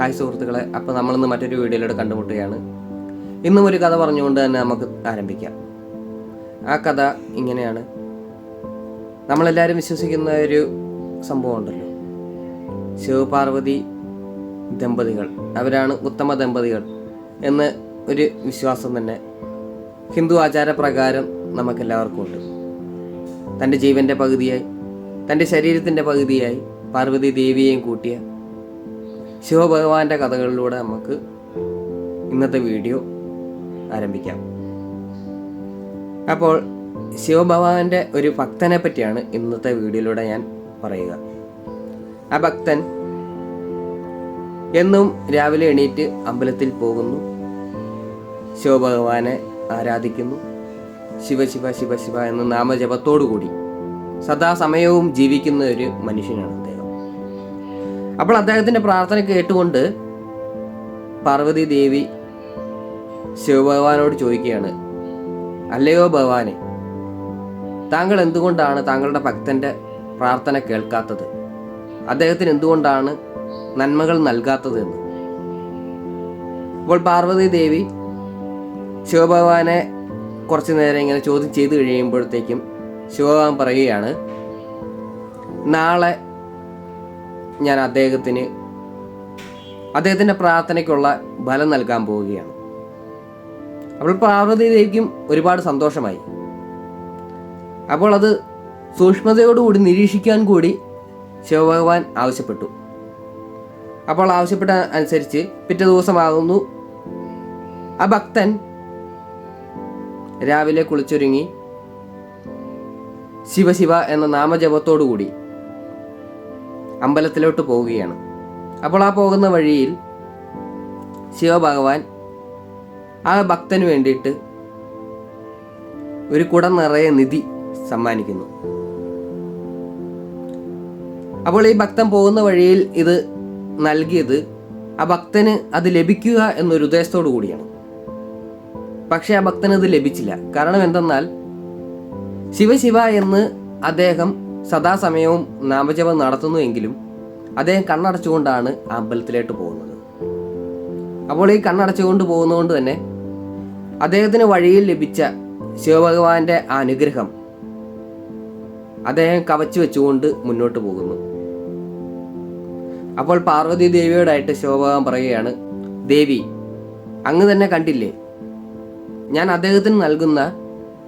Hi സുഹൃത്തുക്കളെ അപ്പോൾ നമ്മളിന്ന് മറ്റൊരു വീഡിയോയിലൂടെ കണ്ടുമുട്ടുകയാണ്. ഇന്നും ഒരു കഥ പറഞ്ഞുകൊണ്ട് തന്നെ നമുക്ക് ആരംഭിക്കാം. ആ കഥ ഇങ്ങനെയാണ്. നമ്മളെല്ലാവരും വിശ്വസിക്കുന്ന ഒരു സംഭവം ഉണ്ടല്ലോ. ശിവപാർവതി ദമ്പതികൾ അവരാണ് ഉത്തമ ദമ്പതികൾ എന്ന് ഒരു വിശ്വാസം തന്നെ ഹിന്ദു ആചാരപ്രകാരം നമുക്കെല്ലാവർക്കും ഉണ്ട്. തന്റെ ജീവന്റെ പകുതിയായി തന്റെ ശരീരത്തിന്റെ പകുതിയായി പാർവതി ദേവിയെയും കൂട്ടിയ ശിവഭഗവാന്റെ കഥകളിലൂടെ നമുക്ക് ഇന്നത്തെ വീഡിയോ ആരംഭിക്കാം. അപ്പോൾ ശിവഭഗവാന്റെ ഒരു ഭക്തനെ പറ്റിയാണ് ഇന്നത്തെ വീഡിയോയിലൂടെ ഞാൻ പറയുക. ആ ഭക്തൻ എന്നും രാവിലെ എണീറ്റ് അമ്പലത്തിൽ പോകുന്നു. ശിവഭഗവാനെ ആരാധിക്കുന്നു. ശിവ ശിവ ശിവ ശിവ എന്ന നാമജപത്തോടുകൂടി സദാസമയവും ജീവിക്കുന്ന ഒരു മനുഷ്യനാണ് അപ്പോൾ അദ്ദേഹത്തിന്റെ പ്രാർത്ഥന കേട്ടുകൊണ്ട് പാർവതി ദേവി ശിവഭഗവാനോട് ചോദിക്കുകയാണ് അല്ലയോ ഭഗവാനെ താങ്കൾ എന്തുകൊണ്ടാണ് താങ്കളുടെ ഭക്തന്റെ പ്രാർത്ഥന കേൾക്കാത്തത്? അദ്ദേഹത്തിന് എന്തുകൊണ്ടാണ് നന്മകൾ നൽകാത്തത് എന്ന്? അപ്പോൾ പാർവതി ദേവി ശിവഭഗവാനെ കുറച്ചു നേരം ഇങ്ങനെ ചോദ്യം ചെയ്തു കഴിയുമ്പോഴത്തേക്കും ശിവഭഗവാൻ പറയുകയാണ് നാളെ ഞാൻ അദ്ദേഹത്തിന് അദ്ദേഹത്തിന്റെ പ്രാർത്ഥനയ്ക്കുള്ള ബലം നൽകാൻ പോവുകയാണ്. അപ്പോൾ പാർവതി ദേവിക്കും ഒരുപാട് സന്തോഷമായി. അപ്പോൾ അത് സൂക്ഷ്മതയോടുകൂടി നിരീക്ഷിക്കാൻ കൂടി ശിവഭഗവാൻ ആവശ്യപ്പെട്ടു. അപ്പോൾ ആവശ്യപ്പെട്ട അനുസരിച്ച് പിറ്റേ ദിവസമാകുന്നു. ആ ഭക്തൻ രാവിലെ കുളിച്ചൊരുങ്ങി ശിവശിവ എന്ന നാമജപത്തോടുകൂടി അമ്പലത്തിലോട്ട് പോവുകയാണ്. അപ്പോൾ ആ പോകുന്ന വഴിയിൽ ശിവഭഗവാൻ ആ ഭക്തന് വേണ്ടിയിട്ട് ഒരു കുടം നിറയെ നിധി സമ്മാനിക്കുന്നു. അപ്പോൾ ഈ ഭക്തൻ പോകുന്ന വഴിയിൽ ഇത് നൽകിയത് ആ ഭക്തന് അത് ലഭിക്കുക എന്നൊരു ഉദ്ദേശത്തോടു കൂടിയാണ്. പക്ഷെ ആ ഭക്തന് അത് ലഭിച്ചില്ല. കാരണം എന്തെന്നാൽ ശിവശിവ എന്ന് അദ്ദേഹം സദാസമയവും നാമജപം നടത്തുന്നുവെങ്കിലും അദ്ദേഹം കണ്ണടച്ചുകൊണ്ടാണ് അമ്പലത്തിലേക്ക് പോകുന്നത്. അപ്പോൾ ഈ കണ്ണടച്ചുകൊണ്ട് പോകുന്നതുകൊണ്ട് തന്നെ അദ്ദേഹത്തിന് വഴിയിൽ ലഭിച്ച ശിവഭഗവാന്റെ അനുഗ്രഹം അദ്ദേഹം കവച്ചു വെച്ചുകൊണ്ട് മുന്നോട്ട് പോകുന്നു. അപ്പോൾ പാർവതി ദേവിയോടായിട്ട് ശിവഭഗവാൻ പറയുകയാണ് ദേവി അങ്ങ് തന്നെ കണ്ടില്ലേ? ഞാൻ അദ്ദേഹത്തിന് നൽകുന്ന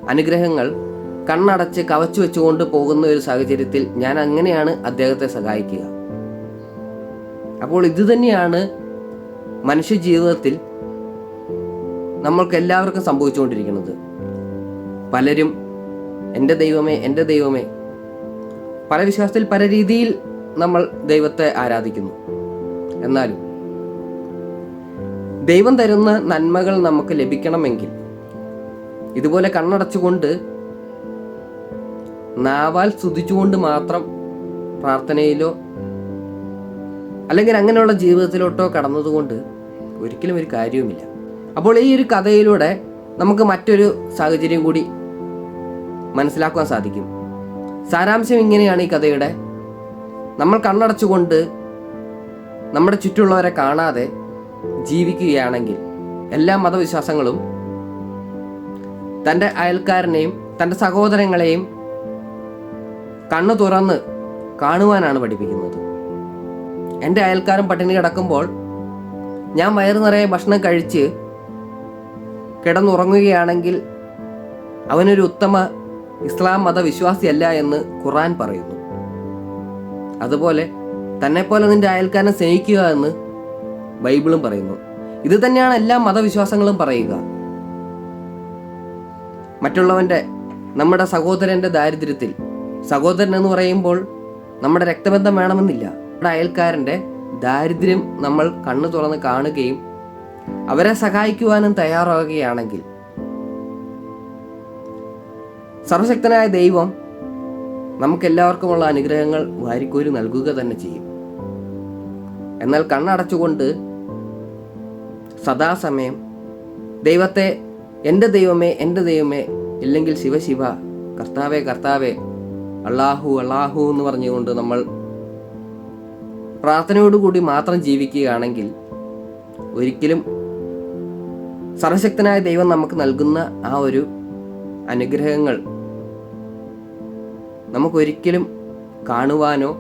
അനുഗ്രഹങ്ങൾ കണ്ണടച്ച് കവച്ചു വെച്ചുകൊണ്ട് പോകുന്ന ഒരു സാഹചര്യത്തിൽ ഞാൻ അങ്ങനെയാണ് അദ്ദേഹത്തെ സഹായിക്കുക. അപ്പോൾ ഇത് തന്നെയാണ് മനുഷ്യ ജീവിതത്തിൽ നമ്മൾക്ക് എല്ലാവർക്കും സംഭവിച്ചുകൊണ്ടിരിക്കുന്നത്. പലരും എന്റെ ദൈവമേ എന്റെ ദൈവമേ പല വിശ്വാസത്തിൽ പല രീതിയിൽ നമ്മൾ ദൈവത്തെ ആരാധിക്കുന്നു. എന്നാലും ദൈവം തരുന്ന നന്മകൾ നമുക്ക് ലഭിക്കണമെങ്കിൽ ഇതുപോലെ കണ്ണടച്ചുകൊണ്ട് നാവാൽ സ്തുതിച്ചുകൊണ്ട് മാത്രം പ്രാർത്ഥനയിലോ അല്ലെങ്കിൽ അങ്ങനെയുള്ള ജീവിതത്തിലോട്ടോ കടന്നതുകൊണ്ട് ഒരിക്കലും ഒരു കാര്യവുമില്ല. അപ്പോൾ ഈ ഒരു കഥയിലൂടെ നമുക്ക് മറ്റൊരു സാഹചര്യം കൂടി മനസ്സിലാക്കുവാൻ സാധിക്കും. സാരാംശം ഇങ്ങനെയാണ് ഈ കഥയുടെ. നമ്മൾ കണ്ണടച്ചുകൊണ്ട് നമ്മുടെ ചുറ്റുമുള്ളവരെ കാണാതെ ജീവിക്കുകയാണെങ്കിൽ എല്ലാ മതവിശ്വാസങ്ങളും തന്റെ അയൽക്കാരനെയും തന്റെ സഹോദരങ്ങളെയും കണ്ണു തുറന്ന് കാണുവാനാണ് പഠിപ്പിക്കുന്നത്. എന്റെ അയൽക്കാരൻ പട്ടിണി കിടക്കുമ്പോൾ ഞാൻ വയറു നിറയെ ഭക്ഷണം കഴിച്ച് കിടന്നുറങ്ങുകയാണെങ്കിൽ അവനൊരു ഉത്തമ ഇസ്ലാം മതവിശ്വാസിയല്ല എന്ന് ഖുറാൻ പറയുന്നു. അതുപോലെ തന്നെപ്പോലെ നിന്റെ അയൽക്കാരനെ സ്നേഹിക്കുക എന്ന് ബൈബിളും പറയുന്നു. ഇത് തന്നെയാണ് എല്ലാ മതവിശ്വാസങ്ങളും പറയുക. മറ്റുള്ളവന്റെ നമ്മുടെ സഹോദരന്റെ ദാരിദ്ര്യത്തിൽ സഹോദരൻ എന്ന് പറയുമ്പോൾ നമ്മുടെ രക്തബന്ധം വേണമെന്നില്ല. നമ്മുടെ അയൽക്കാരന്റെ ദാരിദ്ര്യം നമ്മൾ കണ്ണു തുറന്ന് കാണുകയും അവരെ സഹായിക്കുവാനും തയ്യാറാകുകയാണെങ്കിൽ സർവശക്തനായ ദൈവം നമുക്കെല്ലാവർക്കുമുള്ള അനുഗ്രഹങ്ങൾ വാരിക്കോരി നൽകുക തന്നെ ചെയ്യും. എന്നാൽ കണ്ണടച്ചുകൊണ്ട് സദാസമയം ദൈവത്തെ എന്റെ ദൈവമേ എന്റെ ദൈവമേ ഇല്ലെങ്കിൽ ശിവശിവ കർത്താവേ കർത്താവേ അള്ളാഹു അള്ളാഹു എന്ന് പറഞ്ഞുകൊണ്ട് നമ്മൾ പ്രാർത്ഥനയോടുകൂടി മാത്രം ജീവിക്കുകയാണെങ്കിൽ ഒരിക്കലും സർവശക്തനായ ദൈവം നമുക്ക് നൽകുന്ന ആ ഒരു അനുഗ്രഹങ്ങൾ നമുക്കൊരിക്കലും കാണുവാനോ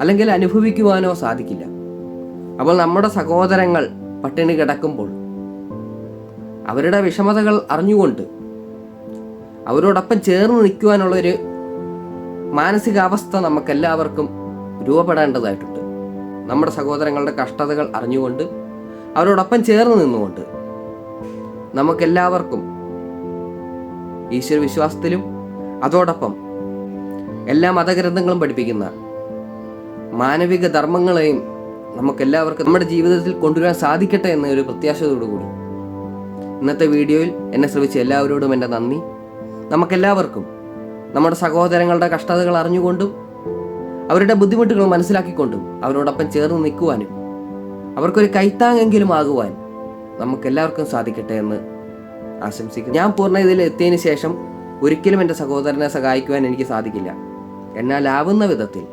അല്ലെങ്കിൽ അനുഭവിക്കുവാനോ സാധിക്കില്ല. അപ്പോൾ നമ്മുടെ സഹോദരങ്ങൾ പട്ടിണി കിടക്കുമ്പോൾ അവരുടെ വിഷമതകൾ അറിഞ്ഞുകൊണ്ട് അവരോടൊപ്പം ചേർന്ന് നിൽക്കുവാനുള്ളൊരു മാനസികാവസ്ഥ നമുക്കെല്ലാവർക്കും രൂപപ്പെടേണ്ടതായിട്ടുണ്ട്. നമ്മുടെ സഹോദരങ്ങളുടെ കഷ്ടതകൾ അറിഞ്ഞുകൊണ്ട് അവരോടൊപ്പം ചേർന്ന് നിന്നുകൊണ്ട് നമുക്കെല്ലാവർക്കും ഈശ്വര വിശ്വാസത്തിലും അതോടൊപ്പം എല്ലാ മതഗ്രന്ഥങ്ങളും പഠിപ്പിക്കുന്ന മാനവിക ധർമ്മങ്ങളെയും നമുക്കെല്ലാവർക്കും നമ്മുടെ ജീവിതത്തിൽ കൊണ്ടുവരാൻ സാധിക്കട്ടെ എന്ന ഒരു പ്രത്യാശയോടുകൂടി. ഇന്നത്തെ വീഡിയോയിൽ എന്നെ ശ്രമിച്ച എല്ലാവരോടും എന്റെ നന്ദി. നമുക്കെല്ലാവർക്കും നമ്മുടെ സഹോദരങ്ങളുടെ കഷ്ടതകൾ അറിഞ്ഞുകൊണ്ടും അവരുടെ ബുദ്ധിമുട്ടുകൾ മനസ്സിലാക്കിക്കൊണ്ടും അവരോടൊപ്പം ചേർന്ന് നിൽക്കുവാനും അവർക്കൊരു കൈത്താങ്ങെങ്കിലും ആകുവാൻ നമുക്കെല്ലാവർക്കും സാധിക്കട്ടെ എന്ന് ആശംസിക്കുന്നു. ഞാൻ പൂർണ ഇതിൽ എത്തിയതിന് ശേഷം ഒരിക്കലും എന്റെ സഹോദരനെ സഹായിക്കുവാൻ എനിക്ക് സാധിക്കില്ല. എന്നാൽ ആവുന്ന വിധത്തിൽ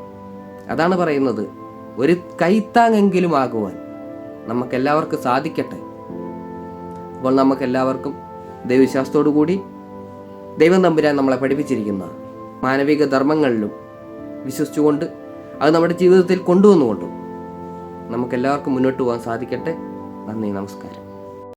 അതാണ് പറയുന്നത്. ഒരു കൈത്താങ്ങെങ്കിലും ആകുവാൻ നമുക്കെല്ലാവർക്കും സാധിക്കട്ടെ. അപ്പോൾ നമുക്കെല്ലാവർക്കും ദൈവവിശ്വാസത്തോടു കൂടി ദൈവം തമ്പുരാൻ നമ്മളെ പഠിപ്പിച്ചിരിക്കുന്ന മാനവിക ധർമ്മങ്ങളിലും വിശ്വസിച്ചുകൊണ്ട് അത് നമ്മുടെ ജീവിതത്തിൽ കൊണ്ടുവന്നുകൊണ്ടും നമുക്കെല്ലാവർക്കും മുന്നോട്ട് പോകാൻ സാധിക്കട്ടെ? നന്ദി നമസ്കാരം.